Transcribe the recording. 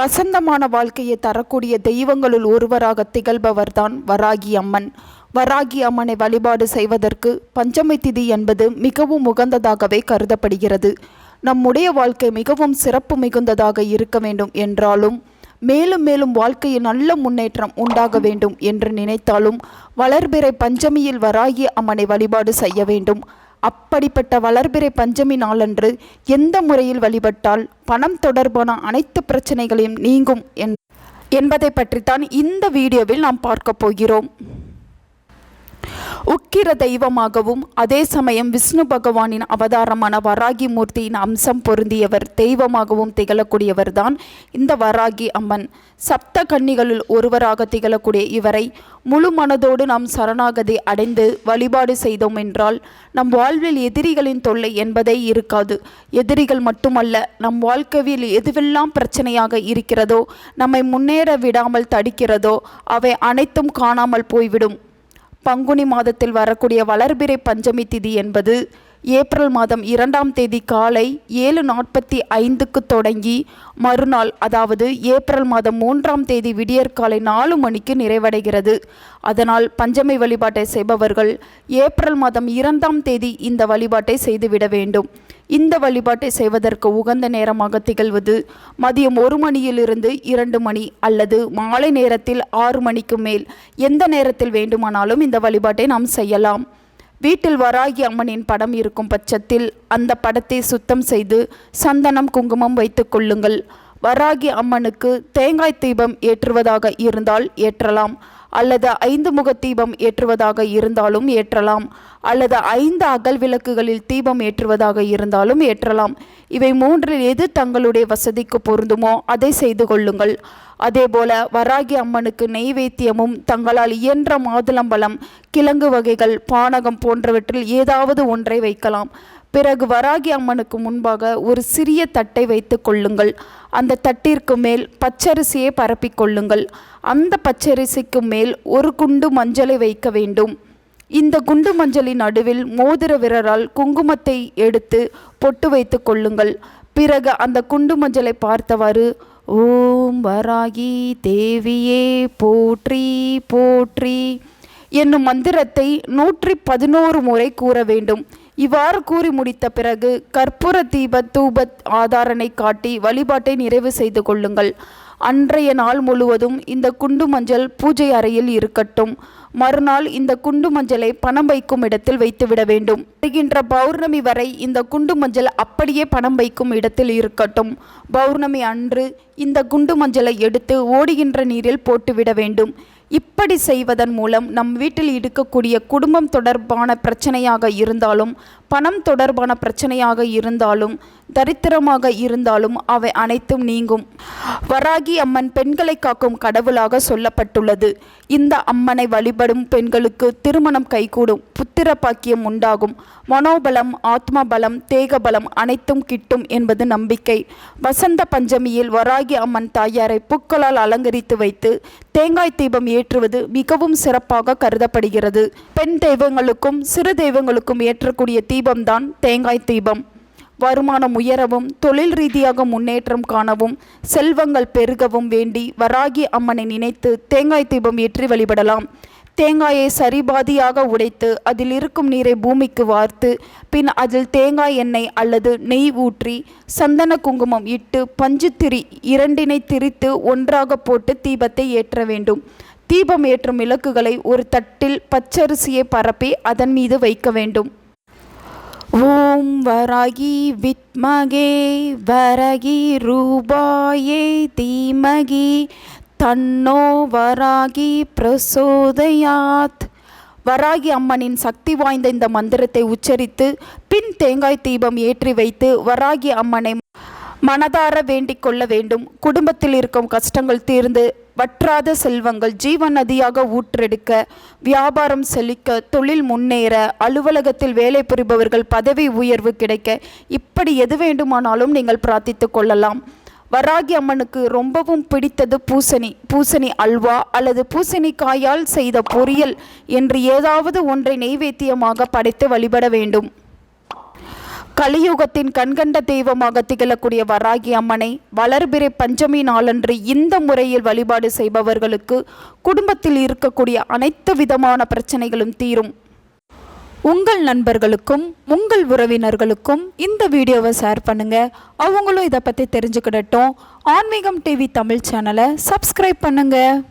வசந்தமான வாழ்க்கையை தரக்கூடிய தெய்வங்களுள் ஒருவராக திகழ்பவர்தான் வராகி அம்மன். வராகி அம்மனை வழிபாடு செய்வதற்கு பஞ்சமி திதி என்பது மிகவும் உகந்ததாகவே கருதப்படுகிறது. நம்முடைய வாழ்க்கை மிகவும் சிறப்பு மிகுந்ததாக இருக்க வேண்டும் என்றாலும் மேலும் மேலும் வாழ்க்கையில் நல்ல முன்னேற்றம் உண்டாக வேண்டும் என்று நினைத்தாலும் வளர்பிறை பஞ்சமியில் வராகி அம்மனை வழிபாடு செய்ய வேண்டும். அப்படிப்பட்ட வளர்பிறை பஞ்சமி நாளன்று எந்த முறையில் வழிபட்டால் பணம் தொடர்பான அனைத்து பிரச்சனைகளையும் நீங்கும் என்- என்பதை பற்றித்தான் இந்த வீடியோவில் நாம் பார்க்க போகிறோம். உக்கிர தெய்வமாகவும் அதே சமயம் விஷ்ணு பகவானின் அவதாரமான வராகி மூர்த்தியின் அம்சம் பொருந்தியவர் தெய்வமாகவும் திகழக்கூடியவர் தான் இந்த வராகி அம்மன். சப்த கன்னிகளுள் ஒருவராக திகழக்கூடிய இவரை முழு மனதோடு நாம் சரணாகதி அடைந்து வழிபாடு செய்தோம் என்றால் நம் வாழ்வில் எதிரிகளின் தொல்லை என்பதே இருக்காது. எதிரிகள் மட்டுமல்ல நம் வாழ்க்கையில் எதுவெல்லாம் பிரச்சனையாக இருக்கிறதோ நம்மை முன்னேற விடாமல் தடுக்கிறதோ அவை அனைத்தும் காணாமல் போய்விடும். பங்குனி மாதத்தில் வரக்கூடிய வளர்பிறை பஞ்சமி திதி என்பது ஏப்ரல் மாதம் இரண்டாம் தேதி காலை ஏழு நாற்பத்தி ஐந்துக்கு தொடங்கி மறுநாள் அதாவது ஏப்ரல் மாதம் மூன்றாம் தேதி விடியற்காலை நாலு மணிக்கு நிறைவடைகிறது. அதனால் பஞ்சமி வழிபாட்டை செய்பவர்கள் ஏப்ரல் மாதம் இரண்டாம் தேதி இந்த வழிபாட்டை செய்துவிட வேண்டும். இந்த வழிபாட்டை செய்வதற்கு உகந்த நேரமாக திகழ்வது மதியம் ஒரு மணியிலிருந்து இரண்டு மணி அல்லது மாலை நேரத்தில் ஆறு மணிக்கு மேல். எந்த நேரத்தில் வேண்டுமானாலும் இந்த வழிபாட்டை நாம் செய்யலாம். வீட்டில் வராகி அம்மனின் படம் இருக்கும் பட்சத்தில் அந்த படத்தை சுத்தம் செய்து சந்தனம் குங்குமம் வைத்துக் கொள்ளுங்கள். வராகி அம்மனுக்கு தேங்காய் தீபம் ஏற்றுவதாக இருந்தால் ஏற்றலாம் அல்லது ஐந்து முக தீபம் ஏற்றுவதாக இருந்தாலும் ஏற்றலாம் அல்லது ஐந்து அகல் விளக்குகளில் தீபம் ஏற்றுவதாக இருந்தாலும் ஏற்றலாம். இவை மூன்றில் எது தங்களுடைய வசதிக்கு பொருந்துமோ அதை செய்து கொள்ளுங்கள். அதேபோல வராகி அம்மனுக்கு நெய்வேத்தியமும் தங்களால் இயன்ற மாதுளம்பழம் கிழங்கு வகைகள் பானகம் போன்றவற்றில் ஏதாவது ஒன்றை வைக்கலாம். பிறகு வராகி அம்மனுக்கு முன்பாக ஒரு சிறிய தட்டை வைத்து கொள்ளுங்கள். அந்த தட்டிற்கு மேல் பச்சரிசியை பரப்பிக் கொள்ளுங்கள். அந்த பச்சரிசிக்கு மேல் ஒரு குண்டு மஞ்சளை வைக்க வேண்டும். இந்த குண்டு மஞ்சளின் நடுவில் மோதிர விரலால் குங்குமத்தை எடுத்து பொட்டு வைத்து கொள்ளுங்கள். பிறகு அந்த குண்டு மஞ்சளை பார்த்தவாறு ஓம் வராகி தேவியே போற்றி போற்றி என்னும் மந்திரத்தை நூற்றி பதினோரு முறை கூற வேண்டும். இவ்வாறு கூறி முடித்த பிறகு கற்பூர தீப தூப ஆதாரனை காட்டி வழிபாட்டை நிறைவு செய்து கொள்ளுங்கள். அன்றைய நாள் முழுவதும் இந்த குண்டு மஞ்சள் பூஜை அறையில் இருக்கட்டும். மறுநாள் இந்த குண்டு மஞ்சளை பணம் வைக்கும் இடத்தில் வைத்துவிட வேண்டும். வருகின்ற பௌர்ணமி வரை இந்த குண்டு மஞ்சள் அப்படியே பணம் வைக்கும் இடத்தில் இருக்கட்டும். பௌர்ணமி அன்று இந்த குண்டு மஞ்சளை எடுத்து ஓடுகின்ற நீரில் போட்டுவிட வேண்டும். இப்படி செய்வதன் மூலம் நம் வீட்டில் இருக்கக்கூடிய குடும்பம் தொடர்பான பிரச்சனையாக இருந்தாலும் பணம் தொடர்பான பிரச்சனையாக இருந்தாலும் தரித்திரமாக இருந்தாலும் அவை அனைத்தும் நீங்கும். வராகி அம்மன் பெண்களை காக்கும் கடவுளாக சொல்லப்பட்டுள்ளது. இந்த அம்மனை வழிபடும் பெண்களுக்கு திருமணம் கைகூடும் புத்திர பாக்கியம் உண்டாகும். மனோபலம் ஆத்ம பலம் தேக பலம் அனைத்தும் கிட்டும் என்பது நம்பிக்கை. வசந்த பஞ்சமியில் வராகி அம்மன் தாயாரை பூக்களால் அலங்கரித்து வைத்து தேங்காய் தீபம் ஏற்றுவது மிகவும் சிறப்பாக கருதப்படுகிறது. பெண் தெய்வங்களுக்கும் சிறு தெய்வங்களுக்கும் ஏற்றக்கூடிய தீபம்தான் தேங்காய் தீபம். வருமானம் உயரவும் தொழில் ரீதியாக முன்னேற்றம் காணவும் செல்வங்கள் பெருகவும் வேண்டி வராகி அம்மனை நினைத்து தேங்காய் தீபம் ஏற்றி வழிபடலாம். தேங்காயை சரிபாதியாக உடைத்து அதில் இருக்கும் நீரை பூமிக்கு வார்த்து பின் அதில் தேங்காய் எண்ணெய் அல்லது நெய் ஊற்றி சந்தன குங்குமம் இட்டு பஞ்சுத்திரி இரண்டினை திரித்து ஒன்றாக போட்டு தீபத்தை ஏற்ற வேண்டும். தீபம் ஏற்றும் விளக்குகளை ஒரு தட்டில் பச்சரிசியை பரப்பி அதன் மீது வைக்க வேண்டும். வராகி வித்மகே வரகி ரூபாயே தீமகி தன்னோ வராகி பிரசோதயாத். வராகி அம்மனின் சக்தி வாய்ந்த இந்த மந்திரத்தை உச்சரித்து பின் தேங்காய் தீபம் ஏற்றி வைத்து வராகி அம்மனை மனதார வேண்டிக் கொள்ள வேண்டும். குடும்பத்தில் இருக்கும் கஷ்டங்கள் தீர்ந்து வற்றாத செல்வங்கள் ஜீவ நதியாக ஊற்றெடுக்க வியாபாரம் செழிக்க தொழில் முன்னேற அலுவலகத்தில் வேலை புரிபவர்கள் பதவி உயர்வு கிடைக்க இப்படி எது வேண்டுமானாலும் நீங்கள் பிரார்த்தித்து கொள்ளலாம். வராகி அம்மனுக்கு ரொம்பவும் பிடித்தது பூசணி. பூசணி அல்வா அல்லது பூசணிக்காயால் செய்த பொரியல் என்று ஏதாவது ஒன்றை நெய்வேத்தியமாக படைத்து வழிபட வேண்டும். கலியுகத்தின் கண்கண்ட தெய்வமாக திகழக்கூடிய வராகி அம்மனை வளர்பிறை பஞ்சமி நாளன்று இந்த முறையில் வழிபாடு செய்பவர்களுக்கு குடும்பத்தில் இருக்கக்கூடிய அனைத்து விதமான பிரச்சனைகளும் தீரும். உங்கள் நண்பர்களுக்கும் உங்கள் உறவினர்களுக்கும் இந்த வீடியோவை ஷேர் பண்ணுங்க. அவங்களும் இதை பற்றி தெரிஞ்சுக்கிடட்டும். ஆன்மீகம் டிவி தமிழ் சேனலை சப்ஸ்கிரைப் பண்ணுங்கள்